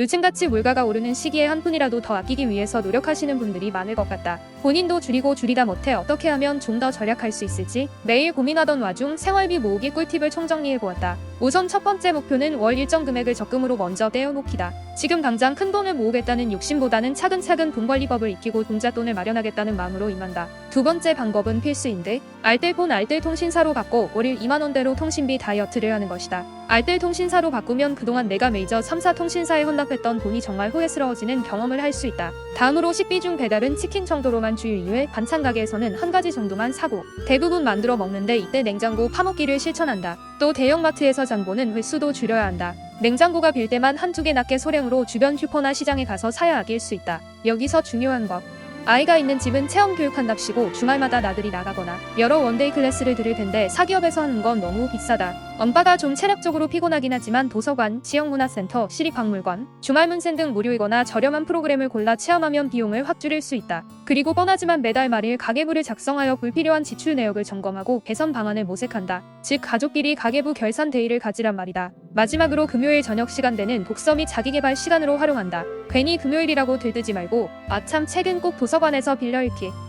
요즘같이 물가가 오르는 시기에 한 푼이라도 더 아끼기 위해서 노력하시는 분들이 많을 것 같다. 본인도 줄이고 줄이다 못해 어떻게 하면 좀 더 절약할 수 있을지 매일 고민하던 와중 생활비 모으기 꿀팁을 총정리해 보았다. 우선 첫 번째 목표는 월 일정 금액을 적금으로 먼저 떼어놓기다. 지금 당장 큰 돈을 모으겠다는 욕심보다는 차근차근 돈 관리법을 익히고 동자돈을 마련하겠다는 마음으로 임한다. 두 번째 방법은 필수인데 알뜰폰 알뜰 통신사로 바꿔 월일 2만 원대로 통신비 다이어트를 하는 것이다. 알뜰 통신사로 바꾸면 그동안 내가 메이저 3사 통신사에 헌납했던 돈이 정말 후회스러워지는 경험을 할 수 있다. 다음으로 식비 중 배달은 치킨 정도로만 주의 이후에 반찬 가게에서는 한 가지 정도만 사고 대부분 만들어 먹는데 이때 냉장고 파먹기를 실천한다. 또 대형마트에서 장보는 횟수도 줄여야 한다. 냉장고가 빌 때만 한두 개 낮게 소량으로 주변 슈퍼나 시장에 가서 사야 아낄 수 있다. 여기서 중요한 것. 아이가 있는 집은 체험 교육한답시고 주말마다 나들이 나가거나 여러 원데이 클래스를 들을 텐데 사기업에서 하는 건 너무 비싸다. 엄빠가 좀 체력적으로 피곤하긴 하지만 도서관, 지역문화센터, 시립박물관, 주말문센 등 무료이거나 저렴한 프로그램을 골라 체험하면 비용을 확 줄일 수 있다. 그리고 뻔하지만 매달 말일 가계부를 작성하여 불필요한 지출 내역을 점검하고 개선 방안을 모색한다. 즉 가족끼리 가계부 결산 데이를 가지란 말이다. 마지막으로 금요일 저녁 시간대는 독서 및 자기개발 시간으로 활용한다. 괜히 금요일이라고 들뜨지 말고 아참 책은 꼭 도서관에서 빌려 읽기.